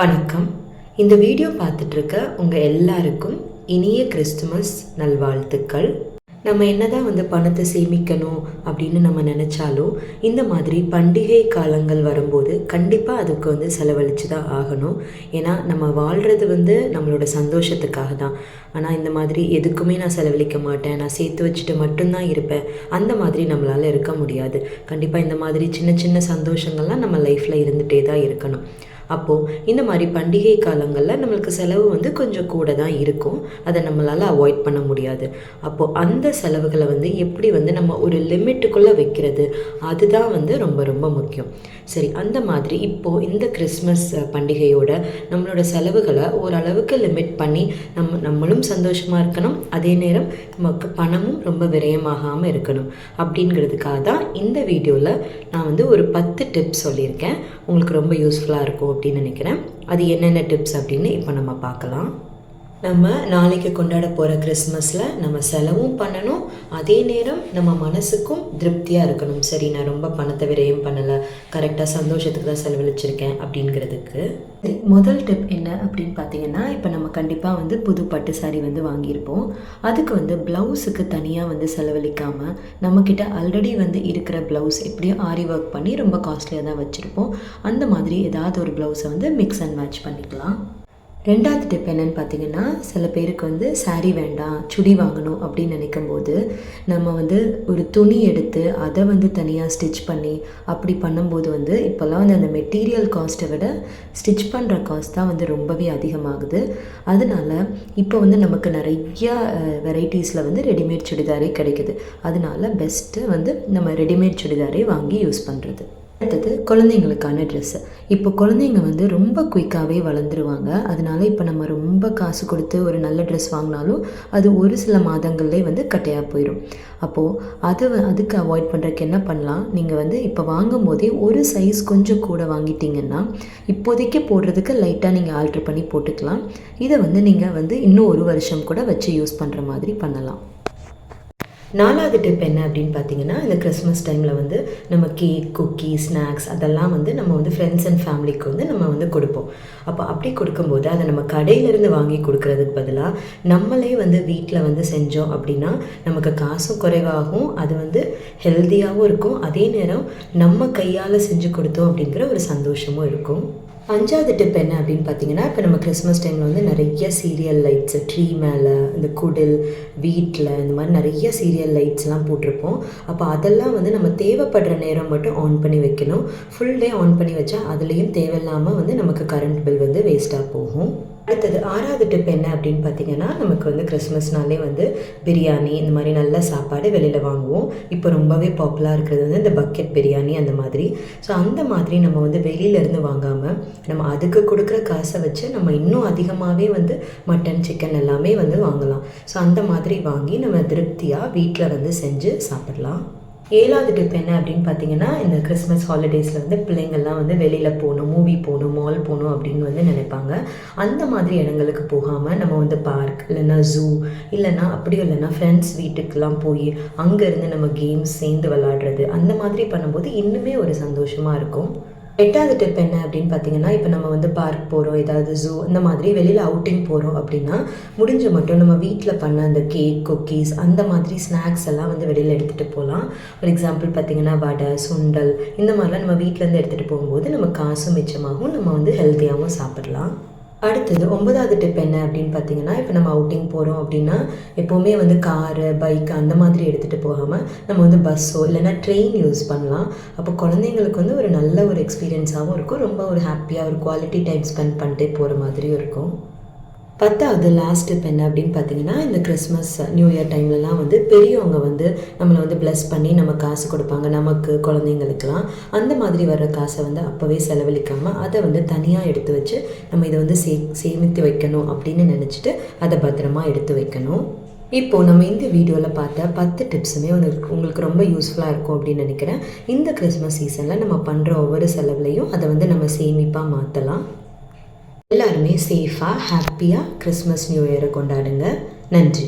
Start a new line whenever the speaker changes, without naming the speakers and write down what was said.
வணக்கம். இந்த வீடியோ பார்த்துட்ருக்க உங்கள் எல்லாருக்கும் இனிய கிறிஸ்துமஸ் நல்வாழ்த்துக்கள். நம்ம என்னதான் வந்து பணத்தை சேமிக்கணும் அப்படின்னு நம்ம நினச்சாலும் இந்த மாதிரி பண்டிகை காலங்கள் வரும்போது கண்டிப்பாக அதுக்கு வந்து செலவழித்து தான் ஆகணும். ஏன்னா நம்ம வாழ்கிறது வந்து நம்மளோட சந்தோஷத்துக்காக தான். ஆனால் இந்த மாதிரி எதுக்குமே நான் செலவழிக்க மாட்டேன் நான் சேர்த்து வச்சுட்டு மட்டும்தான் இருப்பேன் அந்த மாதிரி நம்மளால் இருக்க முடியாது. கண்டிப்பாக இந்த மாதிரி சின்ன சின்ன சந்தோஷங்கள்லாம் நம்ம லைஃப்பில் இருந்துகிட்டே தான் இருக்கணும். அப்போது இந்த மாதிரி பண்டிகை காலங்களில் நம்மளுக்கு செலவு வந்து கொஞ்சம் கூட தான் இருக்கும். அதை நம்மளால் அவாய்ட் பண்ண முடியாது. அப்போது அந்த செலவுகளை வந்து எப்படி வந்து நம்ம ஒரு லிமிட்டுக்குள்ளே வைக்கிறது? அதுதான் வந்து ரொம்ப ரொம்ப முக்கியம். சரி அந்த மாதிரி இப்போது இந்த கிறிஸ்மஸ் பண்டிகையோட நம்மளோட செலவுகளை ஓரளவுக்கு லிமிட் பண்ணி நம்ம நம்மளும் சந்தோஷமாக இருக்கணும். அதே நேரம் நமக்கு பணமும் ரொம்ப விரயமாகாமல் இருக்கணும். அப்படிங்கிறதுக்காக தான் இந்த வீடியோவில் நான் வந்து ஒரு பத்து டிப்ஸ் சொல்லியிருக்கேன். உங்களுக்கு ரொம்ப யூஸ்ஃபுல்லாக இருக்கும் அப்படின்னு நினைக்கிறேன். அது என்னென்ன டிப்ஸ் அப்படின்னு இப்போ நம்ம பார்க்கலாம். நம்ம நாளைக்கு கொண்டாட போகிற கிறிஸ்மஸில் நம்ம செலவும் பண்ணணும். அதே நேரம் நம்ம மனசுக்கும் திருப்தியாக இருக்கணும். சரி நான் ரொம்ப பணத்தை விரயம் பண்ணலை? கரெக்டாக சந்தோஷத்துக்கு தான் செலவழிச்சிருக்கேன் அப்படிங்கிறதுக்கு. முதல் டிப் என்ன அப்படின்னு பார்த்தீங்கன்னா இப்போ நம்ம கண்டிப்பாக வந்து புது பட்டு சாரி வந்து வாங்கியிருப்போம். அதுக்கு வந்து ப்ளவுஸுக்கு தனியாக வந்து செலவழிக்காமல் நம்மக்கிட்ட ஆல்ரெடி வந்து இருக்கிற ப்ளவுஸ் எப்படியும் ஆரி ஒர்க் பண்ணி ரொம்ப காஸ்ட்லியாக தான் வச்சுருப்போம். அந்த மாதிரி ஏதாவது ஒரு ப்ளவுஸை வந்து மிக்ஸ் அண்ட் மேட்ச் பண்ணிக்கலாம். ரெண்டாவது டிப் என்னென்னு பார்த்தீங்கன்னா சில பேருக்கு வந்து சாரீ வேண்டாம் சுடி வாங்கணும் அப்படின்னு நினைக்கும் போது நம்ம வந்து ஒரு துணி எடுத்து அதை வந்து தனியாக ஸ்டிச் பண்ணி அப்படி பண்ணும்போது வந்து இப்போல்லாம் வந்து அந்த மெட்டீரியல் காஸ்ட்டை விட ஸ்டிச் பண்ணுற காஸ்ட் தான் வந்து ரொம்பவே அதிகமாகுது. அதனால் இப்போ வந்து நமக்கு நிறையா வெரைட்டிஸில் வந்து ரெடிமேட் சுடிதாரே கிடைக்குது. அதனால பெஸ்ட்டு வந்து நம்ம ரெடிமேட் சுடிதாரே வாங்கி யூஸ் பண்ணுறது அடுத்தது குழந்தைங்களுக்கான ட்ரெஸ்ஸு இப்போ குழந்தைங்க வந்து ரொம்ப குயிக்காகவே வளர்ந்துருவாங்க. அதனால இப்போ நம்ம ரொம்ப காசு கொடுத்து ஒரு நல்ல ட்ரெஸ் வாங்கினாலும் அது ஒரு சில மாதங்கள்லேயே வந்து கட்டையாக போயிடும் அப்போது அது அதுக்கு அவாய்ட் பண்ணுறதுக்கு என்ன பண்ணலாம்? நீங்கள் வந்து இப்போ வாங்கும் போதே ஒரு சைஸ் கொஞ்சம் கூட வாங்கிட்டீங்கன்னா இப்போதைக்கு போடுறதுக்கு லைட்டாக நீங்கள் ஆல்ட்ரு பண்ணி போட்டுக்கலாம். இதை வந்து நீங்கள் வந்து இன்னும் ஒரு வருஷம் கூட வச்சு யூஸ் பண்ணுற மாதிரி பண்ணலாம். நாலாவது டிப் என்ன அப்படின்னு பார்த்தீங்கன்னா இந்த கிறிஸ்மஸ் டைமில் வந்து நம்ம கேக் குக்கி ஸ்நாக்ஸ் அதெல்லாம் வந்து நம்ம வந்து ஃப்ரெண்ட்ஸ் அண்ட் ஃபேமிலிக்கு வந்து நம்ம வந்து கொடுப்போம். அப்போ அப்படி கொடுக்கும்போது அதை நம்ம கடையிலேருந்து வாங்கி கொடுக்கறதுக்கு பதிலாக நம்மளே வந்து வீட்டில் வந்து செஞ்சோம் அப்படின்னா நமக்கு காசும் குறைவாகும் அது வந்து ஹெல்த்தியாகவும் இருக்கும். அதே நேரம் நம்ம கையால் செஞ்சு கொடுத்தோம் அப்படிங்கிற ஒரு சந்தோஷமும் இருக்கும். அஞ்சாவது டிப் என்ன அப்படின்னு பார்த்தீங்கன்னா இப்போ நம்ம கிறிஸ்மஸ் டைமில் வந்து நிறைய சீரியல் லைட்ஸு ட்ரீ மேலே இந்த குடில் வீட்டில் இந்த மாதிரி நிறைய சீரியல் லைட்ஸ்லாம் போட்டிருப்போம். அப்போ அதெல்லாம் வந்து நம்ம தேவைப்படுற நேரம் மட்டும் ஆன் பண்ணி வைக்கணும். ஃபுல் டே ஆன் பண்ணி வச்சா அதுலேயும் தேவையில்லாமல் வந்து நமக்கு கரண்ட் பில் வந்து வேஸ்ட்டாக போகும். அடுத்தது ஆறாவது டிப் என்ன அப்படின்னு பார்த்தீங்கன்னா நமக்கு வந்து கிறிஸ்மஸ்னாலே வந்து பிரியாணி இந்த மாதிரி நல்ல சாப்பாடு வெளியில் வாங்குவோம். இப்போ ரொம்பவே பாப்புலராக இருக்கிறது வந்து இந்த பக்கெட் பிரியாணி அந்த மாதிரி. ஸோ அந்த மாதிரி நம்ம வந்து வெளியிலேருந்து வாங்காமல் நம்ம அதுக்கு கொடுக்குற காசை வச்சு நம்ம இன்னும் அதிகமாகவே வந்து மட்டன் சிக்கன் எல்லாமே வந்து வாங்கலாம். ஸோ அந்த மாதிரி வாங்கி நம்ம திருப்தியாக வீட்டில் வந்து செஞ்சு சாப்பிடலாம். ஏழாவது டிப் என்ன அப்படின்னு பார்த்தீங்கன்னா இந்த கிறிஸ்மஸ் ஹாலிடேஸில் வந்து பிள்ளைங்கள்லாம் வந்து வெளியில் போகணும் மூவி போகணும் மால் போகணும் அப்படின்னு வந்து நினைப்பாங்க. அந்த மாதிரி இடங்களுக்கு போகாமல் நம்ம வந்து பார்க் இல்லைன்னா ஜூ இல்லைன்னா அப்படியும் இல்லைன்னா ஃப்ரெண்ட்ஸ் வீட்டுக்கெலாம் போய் அங்கேருந்து நம்ம கேம்ஸ் சேர்ந்து விளாடுறது அந்த மாதிரி பண்ணும்போது இன்னுமே ஒரு சந்தோஷமாக இருக்கும். எட்டாவது டிப் என்ன அப்படின்னு பார்த்தீங்கன்னா இப்போ நம்ம வந்து பார்க் போகிறோம் ஏதாவது ஜூ இந்த மாதிரி வெளியில் அவுட்டிங் போகிறோம் அப்படின்னா முடிஞ்ச மட்டும் நம்ம வீட்டில் பண்ண அந்த கேக் குக்கீஸ் அந்த மாதிரி ஸ்நாக்ஸ் எல்லாம் வந்து வெளியில் எடுத்துகிட்டு போகலாம். ஃபார் எக்ஸாம்பிள் பார்த்தீங்கன்னா வடை சுண்டல் இந்த மாதிரிலாம் நம்ம வீட்டிலேருந்து எடுத்துகிட்டு போகும்போது நம்ம காசும் மிச்சமாகவும் நம்ம வந்து ஹெல்த்தியாகவும் சாப்பிடலாம். அடுத்தது ஒன்பதாவது டிப் என்ன அப்படின்னு பார்த்தீங்கன்னா இப்போ நம்ம அவுட்டிங் போகிறோம் அப்படின்னா எப்போவுமே வந்து காரு பைக் அந்த மாதிரி எடுத்துகிட்டு போகாமல் நம்ம வந்து பஸ்ஸோ இல்லைன்னா ட்ரெயின் யூஸ் பண்ணலாம். அப்போ குழந்தைங்களுக்கு வந்து ஒரு நல்ல ஒரு எக்ஸ்பீரியன்ஸாகவும் இருக்கும். ரொம்ப ஒரு ஹாப்பியாக ஒரு குவாலிட்டி டைம் ஸ்பெண்ட் பண்ணிட்டே போகிற மாதிரியும் இருக்கும். பத்தாவது லாஸ்ட் டிப் என்ன அப்படின்னு பார்த்தீங்கன்னா இந்த கிறிஸ்மஸ் நியூ இயர் டைம்லலாம் வந்து பெரியவங்க வந்து நம்மளை வந்து ப்ளஸ் பண்ணி நம்ம காசு கொடுப்பாங்க நமக்கு குழந்தைங்களுக்கெல்லாம். அந்த மாதிரி வர்ற காசை வந்து அப்போவே செலவழிக்காமல் அதை வந்து தனியாக எடுத்து வச்சு நம்ம இதை வந்து சே சேமித்து வைக்கணும் அப்படின்னு நினச்சிட்டு அதை பத்திரமா எடுத்து வைக்கணும். இப்போது நம்ம இந்த வீடியோவில் பார்த்த பத்து டிப்ஸுமே உங்களுக்கு உங்களுக்கு ரொம்ப யூஸ்ஃபுல்லாக இருக்கும் அப்படின்னு நினைக்கிறேன். இந்த கிறிஸ்மஸ் சீசனில் நம்ம பண்ணுற ஒவ்வொரு செலவுலையும் அதை வந்து நம்ம சேமிப்பாக மாற்றலாம் எல்லாருமே சேஃபாக ஹாப்பியாக கிறிஸ்மஸ் நியூ இயரை கொண்டாடுங்க. நன்றி.